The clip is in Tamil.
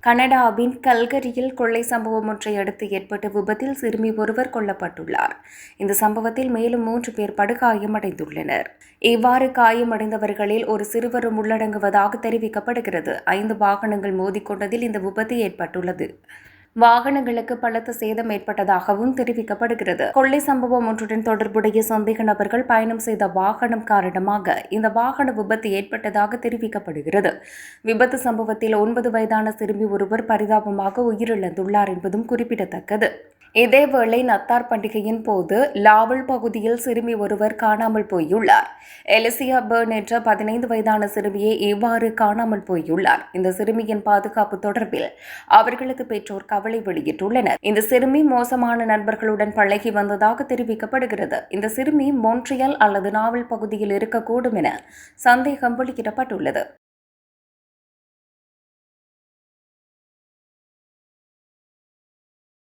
கனடாவின் கல்கரியில் கொள்ளை சம்பவம் ஒன்றை அடுத்து ஏற்பட்ட விபத்தில் சிறுமி ஒருவர் கொல்லப்பட்டுள்ளார். இந்த சம்பவத்தில் மேலும் மூன்று பேர் படுகாயமடைந்துள்ளனர். இவ்வாறு காயமடைந்தவர்களில் ஒரு சிறுவரும் உள்ளடங்குவதாக தெரிவிக்கப்படுகிறது. ஐந்து வாகனங்கள் மோதிக்கொண்டதில் இந்த விபத்து ஏற்பட்டுள்ளது. வாகனங்களுக்கு பலத்த சேதம் ஏற்பட்டதாகவும் தெரிவிக்கப்படுகிறது. கொள்ளை சம்பவம் ஒன்றுடன் தொடர்புடைய சந்தேக நபர்கள் பயணம் செய்த வாகனம் காரணமாக இந்த வாகன விபத்து ஏற்பட்டதாக தெரிவிக்கப்படுகிறது. விபத்து சம்பவத்தில் ஒன்பது வயதான சிறுமி ஒருவர் பரிதாபமாக உயிரிழந்துள்ளார் என்பதும் குறிப்பிடத்தக்கது. இதேவேளை நத்தார் பண்டிகையின் போது லாவல் பகுதியில் சிறுமி ஒருவர் காணாமல் போயுள்ளார். எலிசியா பேர்ன் என்ற பதினைந்து வயதான சிறுமியை இவ்வாறு காணாமல் போயுள்ளார். இந்த சிறுமியின் பாதுகாப்பு தொடர்பில் அவர்களுக்கு பெற்றோர் கவலை வெளியிட்டுள்ளனர். இந்த சிறுமி மோசமான நண்பர்களுடன் பழகி வந்ததாக தெரிவிக்கப்படுகிறது. இந்த சிறுமி மொன்ட்ரியல் அல்லது நாவல் பகுதியில் இருக்கக்கூடும் என சந்தேகம் வெளியிடப்பட்டுள்ளது.